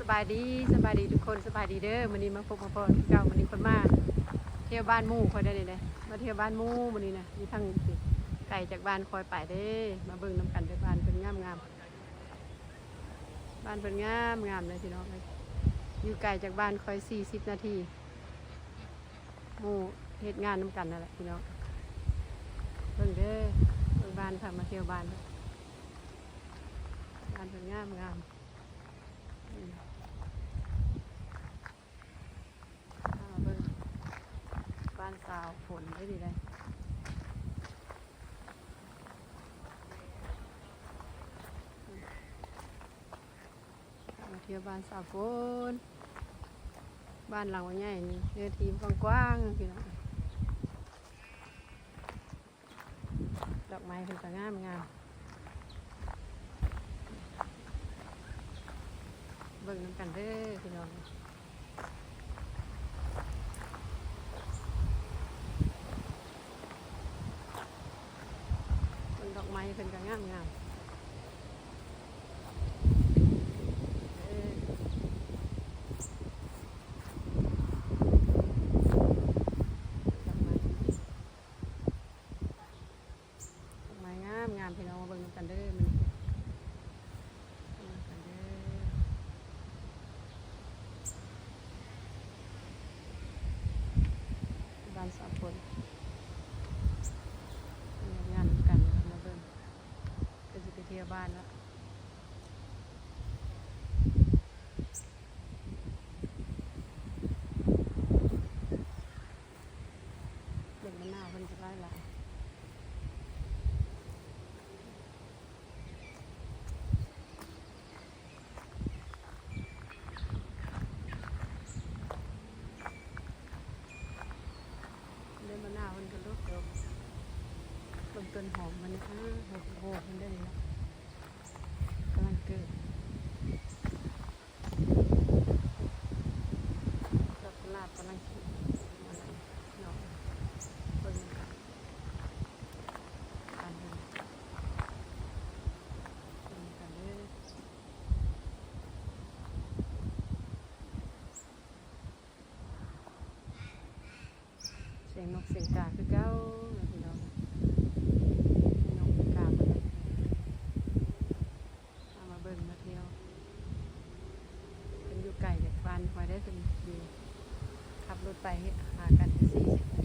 สบายดีสบายดีทุกคนสบายดีเด้อมื้อนี้มาพบมาพบเก่ามื้อนี้คนมาเที่ยวบ้านมู่คอยได้เลยเด้มาเที่ยวบ้านมู่มื้อนี้นะมีทั้งสิไก่จากบ้านคอยไปเด้มาเบิ่งน้ำกันเด้อบ้านเพิ่นงามงามบ้านเพิ่นงามงามเลยพี่น้องเอ้ยอยู่ไกลจากบ้านคอย40นาทีมู่เฮ็ดงานน้ำกันนั่นแหละพี่น้องเบิ่งเด้อเบิ่งบ้านค่ะมาเที่ยวบ้านบ้านเพิ่นงามงามอ่าเบ้านสาวฝนได้ดีเลยมาเที่ยวบ้านสาวฝนบ้านหลังว่าใหญ่นี่เนื้อทีมกว้างๆพี่น้องดอกไม้เป็นก็งามงามเบิ่งน้ำ กันเด้อพี่น้องต้นดอกไม้เป็นก็งามงามดอกไม้งามงามพี่น้องมาเบิ่งกันเด้อมันเบิ่งกันเด้อบ้านสาวคน งานกันมาเบิ่งก็จะไปเที่ยวบ้านแล้วเด็กมันหนาวมันจะได้หลายเดินมาหนาวมันก็ลุกเดี๋ยวลมต้นหอมมันอ่าโหโหมันได้เลยนะ เกิดดอกกุหลาบกำลังขีดอะไรเนาะเบิ่งกันกันเบิ่งเบิ่งกันเด้อเสียงนกเสียงกาคือเก้านะพี่น้อง นกกาบเลยเอามาเบิ่งมาเที่ยวเป็นอยู่ไก่จานคอยได้เป็นดีขับรถไปหากันสี่สิบ